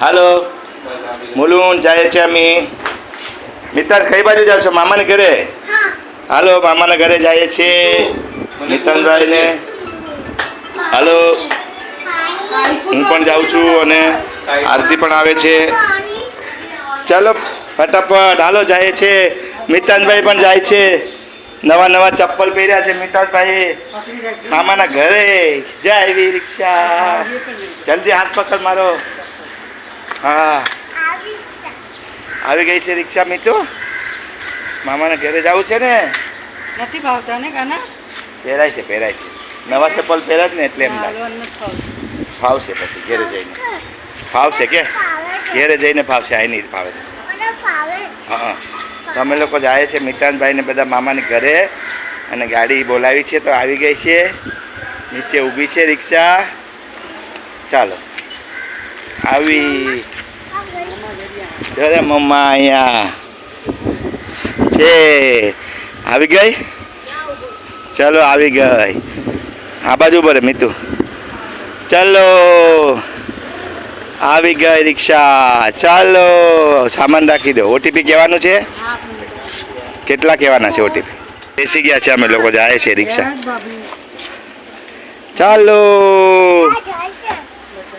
હાલો. મુલું જાય છે અમે. મિતાજ કઈ બાજુ જાવ છો? મામાને ઘરે? હાલો, મામાના ઘરે જઈએ છીએ નીતનભાઈ ને હાલો. હું પણ જાઉં છું અને આરતી પણ આવે છે. ચાલો, ફટાફટ. હાલો, જાય છે. મિતાનભાઈ પણ જાય છે. નવા નવા ચપ્પલ પહેર્યા છે મિતાજભાઈ. મામાના ઘરે. જય આવી રિક્ષા. જલ્દી હાથ પકડ મારો. હા. આવી ગઈ છે રિક્ષા મીતુ. મામાના ઘરે જવું છે ને? નથી ભાવતા ને કાના? પહેરાય છે પહેરાય છે. નવા ચપ્પલ પહેર્યા જ ને એટલે એમ ફાવશે પછી ઘેરે જઈને. ફાવશે કે? ઘેરે જઈને ફાવશે આઈ નહીં ફાવે હા. તો અમે લોકો જાય છે મિતાનભાઈને બધા મામાની ઘરે અને ગાડી બોલાવી છે તો આવી ગઈ છે. નીચે ઊભી છે રિક્ષા. ચાલો. આવી. ઘરે મમ્મા અહીંયા છે. આવી ગઈ? ચાલો આવી ગઈ. આ બાજુ બરે મિતુ. ચાલો. આવી ગઈ રિક્ષા. ચાલો, સામાન રાખી દો. ઓટીપી કહેવાનું છે? કેટલા કહેવાના છે ઓટીપી બેસી ગયા છે અમે લોકો, જાય છે રિક્ષા. ચાલો.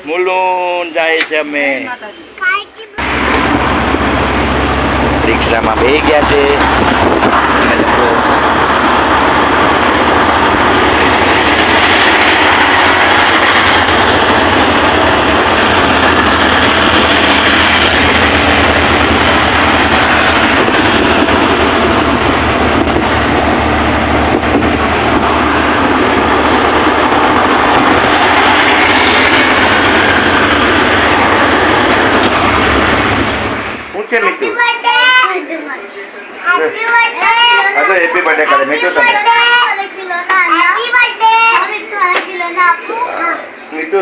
મુલુન જાય છે અમે. રિક્ષામાં બે ગયા છે. છે મિતુ તો હેપી બર્થડે કરે. મિતુ તમે મિતુ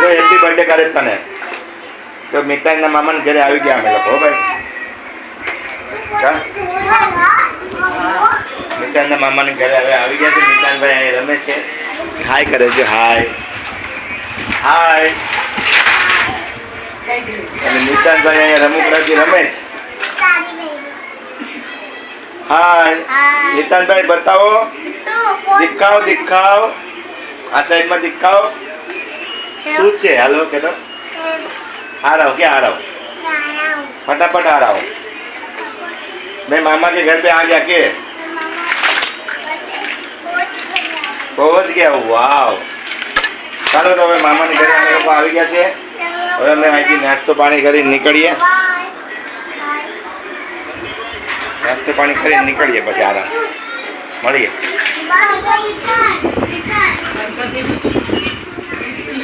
જો હેપી બર્થડે કરે તને. તો મિતાનના મામાને ઘરે આવી ગયા અમે લોકો હો ભાઈ. મિતાનના મામાને ઘરે હવે આવી ગયા છે. મિતાનભાઈ અહીં રમે છે. હાય કરે છે. હાય હાય. અને નિતાનભાઈ અહીંયા રમકડાથી રમે છે. હા નિતાનભાઈ બતાવો. દીખાવ દેખાવ. આ સાઈડમાં દીખાવ. શું છે? હાલો કે તો હારાવ કે હારાવ? ફટાફટ હારાવ. મેં મામા કે ઘર પે આ ગયા કે? પહોંચ ગયા. વાવ. ચાલો તો હવે મામાની ઘરે અમે લોકો આવી ગયા છે. હવે અમે અહીંથી નાસ્તો પાણી કરીને નીકળીએ. નાસ્તો પાણી કરીને નીકળીએ પછી આરામ. મળીએ.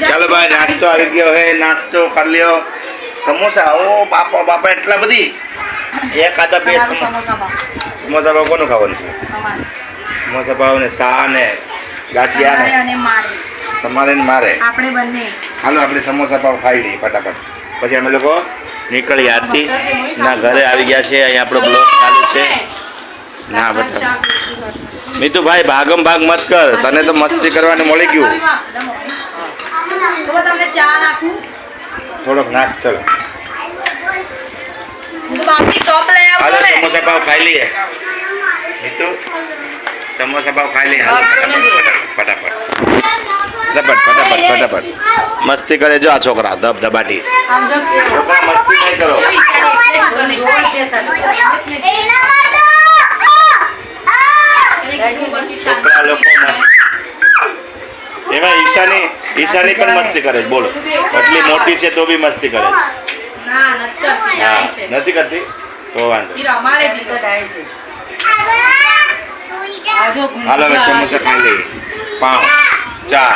ચાલો ભાઈ નાસ્તો આવી ગયો હે નાસ્તો કરી લ્યો. સમોસા ઓ બાપા બાપા એટલા બધી. એક આતા બે સમોસા ભાવ. કોનું ખાવાનું છે? સમોસા ભાવ ને સા ને ગાંઠિયા ને મારે. તમારે ને મારે. આપણે બંને. હાલો આપણે સમોસા પાવ ખાઈ લઈએ ફટાફટ. પછી અમે લોકો નીકળી આરતી. ના ઘરે આવી ગયા છે અહીંયા આપણો બ્લોક ચાલુ છે. ના કરશું. મીતુભાઈ ભાગમ ભાગ મત કર. તને તો મસ્તી કરવાનું મળી ગયું. થોડોક નાખ ચલો. હાલો સમોસા પાવ ખાઈ લઈએ. મીતુ સમોસા પાવ ખાઈ લઈએ. હાલો ફટાફટ ફટાફટ. ફટાફટ ફટાફટ ફટાફટ. મસ્તી કરે જો આ છોકરા ધબ ધબાટી આમ જો કે. છોકરા મસ્તી નહીં કરો. છોકરા લોકો એમાં ઈશાની ઈશાની પણ મસ્તી કરે છે બોલો. એટલી મોટી છે તો બી મસ્તી કરે છે. ના નથી કરતી, હા નથી કરતી? તો વાંધો હાલો સમોસા ખાઈ લઈએ. પાઉં ચા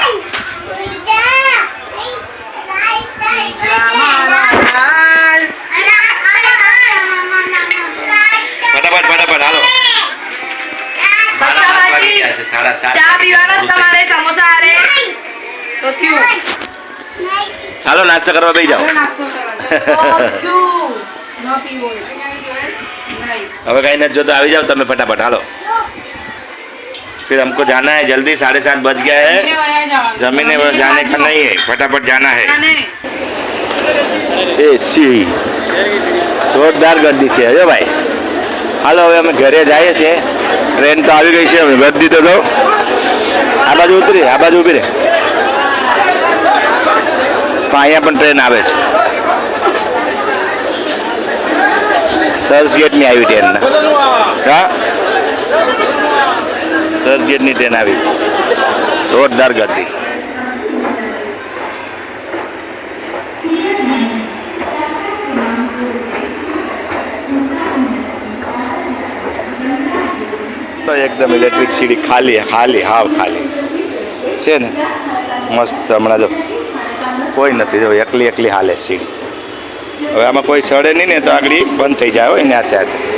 ચાલો નાસ્તો કરવા બેસી જાઓ હવે નાસ્તો કરવાનો. તો છું. ન પીવો હોય. નહીં. હવે કઈ નથી જોતો આવી જાઓ તમે ફટાફટ હાલો फिर हमको जाना है जल्दी साढ़े सात बज गया है जमीन में जाने का नहीं है फटाफट जाना है એસી જોરદાર ગરદી છે જો ભાઈ. હાલો, હવે અમે ઘરે જઈએ છીએ. ટ્રેન તો આવી ગઈ છે હવે ગરદી તો તો આ બાજુ ઉતરી, આ બાજુ ઊભી રહે. પણ અહીંયા પણ ટ્રેન આવે છે. સર્ચ ગેટની આવી ટ્રેન હા? સર્ચ ગેટની ટ્રેન આવી. જોરદાર ગરદી. એકદમ ઇલેક્ટ્રિક સીડી ખાલી ખાલી, હાવ ખાલી. છે ને? મસ્ત હમણાં જો. કોઈ નથી, જો એકલી એકલી હાલે સીડી હવે આમાં કોઈ સડે નહીં ને તો આગળ બંધ થઈ જાય હોય ને આ ત્યાં